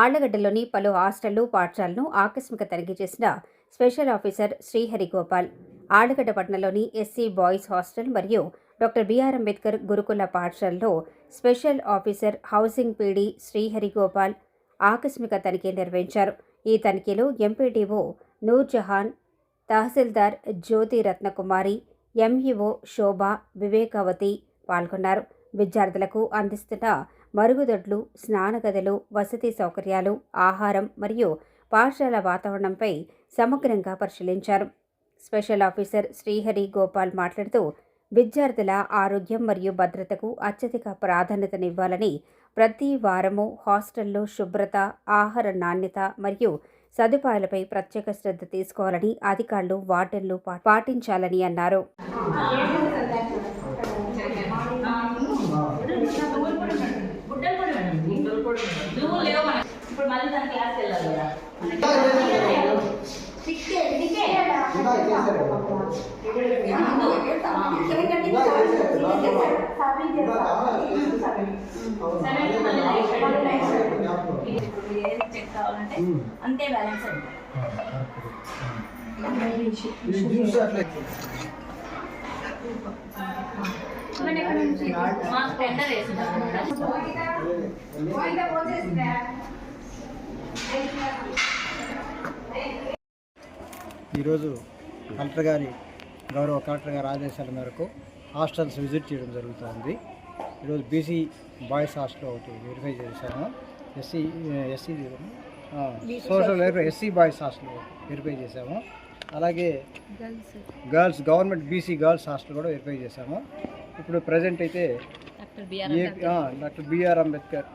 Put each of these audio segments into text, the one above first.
ఆళ్ళగడ్డలోని పలు హాస్టళ్ళు పాఠశాలను ఆకస్మిక తనిఖీ చేసిన స్పెషల్ ఆఫీసర్ శ్రీహరి గోపాల్ ఆళ్ళగడ్డ పట్టణంలోని ఎస్సీ బాయ్స్ హాస్టల్ మరియు డాక్టర్ బిఆర్ అంబేద్కర్ గురుకుల పాఠశాలలో special officer housing PD Srihari Gopal ఆకస్మిక తనిఖీ నిర్వహించారు. ఈ తనిఖీలో ఎంపీడీఓ నూర్జహాన్ తహసీల్దార్ జ్యోతి రత్నకుమారి ఎంఈఓ శోభ వివేకావతి పాల్గొన్నారు. విద్యార్థులకు అందిస్తున్న మరుగుదొడ్లు స్నానగదులు వసతి సౌకర్యాలు ఆహారం మరియు పాఠశాల వాతావరణంపై సమగ్రంగా పరిశీలించారు. స్పెషల్ ఆఫీసర్ శ్రీహరి గోపాల్ మాట్లాడుతూ విద్యార్థుల ఆరోగ్యం మరియు భద్రతకు అత్యధిక ప్రాధాన్యతనివ్వాలని ప్రతి వారము హాస్టల్లో శుభ్రత ఆహార నాణ్యత మరియు సదుపాయాలపై ప్రత్యేక శ్రద్ధ తీసుకోవాలని అధికారులు వార్డెన్లు పా- పాటించాలని అన్నారు. షెడ్. ఇప్పుడు ఏది చెక్ కావాలంటే అంతే బ్యాలెన్స్ అండి ఇవన్నీ ఎక్కడి నుంచి మాకు టెండర్ వేసినారు ఈరోజు కలెక్టర్ గారి గౌరవ కలెక్టర్ గారి ఆదేశాల మేరకు హాస్టల్స్ విజిట్ చేయడం జరుగుతుంది. ఈరోజు బీసీ బాయ్స్ హాస్టల్ ఒకటి వెరిఫై చేశాము. SC SC social welfare SC boys hostel verify చేశాము. అలాగే girls. Government BC girls hostel కూడా వెరిఫై చేశాము. ఇప్పుడు ప్రజెంట్ అయితే doctor BR Ambedkar.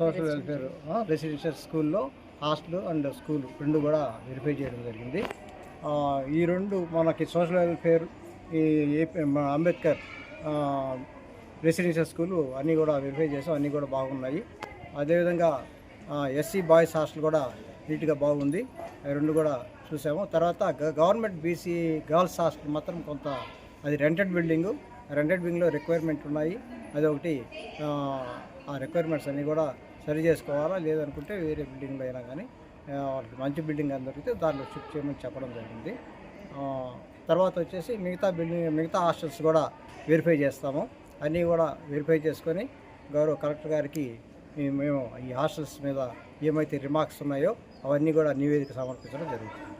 Social welfare residential స్కూల్లో హాస్టల్ అండ్ స్కూల్ రెండు కూడా వెరిఫై చేయడం జరిగింది. ఈ రెండు మనకి సోషల్ వెల్ఫేర్ ఈ ఏపీ మన అంబేద్కర్ రెసిడెన్షియల్ స్కూలు అన్నీ కూడా వెరిఫై చేసాం అన్నీ కూడా బాగున్నాయి. అదేవిధంగా ఎస్సీ బాయ్స్ హాస్టల్ కూడా నీట్గా బాగుంది. రెండు కూడా చూసాము. తర్వాత గ- గవర్నమెంట్ బీసీ గర్ల్స్ హాస్టల్ మాత్రం కొంత అది రెంటెడ్ బిల్డింగు రెంటెడ్ బిల్డింగ్లో రిక్వైర్మెంట్ ఉన్నాయి. అదొకటి ఆ, రిక్వైర్మెంట్స్ అన్నీ కూడా సరి చేసుకోవాలా? లేదనుకుంటే వేరే బిల్డింగ్లో అయినా కానీ వాళ్ళకి మంచి బిల్డింగ్ అని దొరికితే దాంట్లో షిఫ్ట్ చేయమని చెప్పడం జరిగింది. తర్వాత వచ్చేసి మిగతా బిల్డింగ్ మిగతా హాస్టల్స్ కూడా వెరిఫై చేస్తాము. అన్నీ కూడా వెరిఫై చేసుకొని గౌరవ కలెక్టర్ గారికి మేము ఈ హాస్టల్స్ మీద ఏమైతే రిమార్క్స్ ఉన్నాయో అవన్నీ కూడా నివేదిక సమర్పించడం జరుగుతుంది.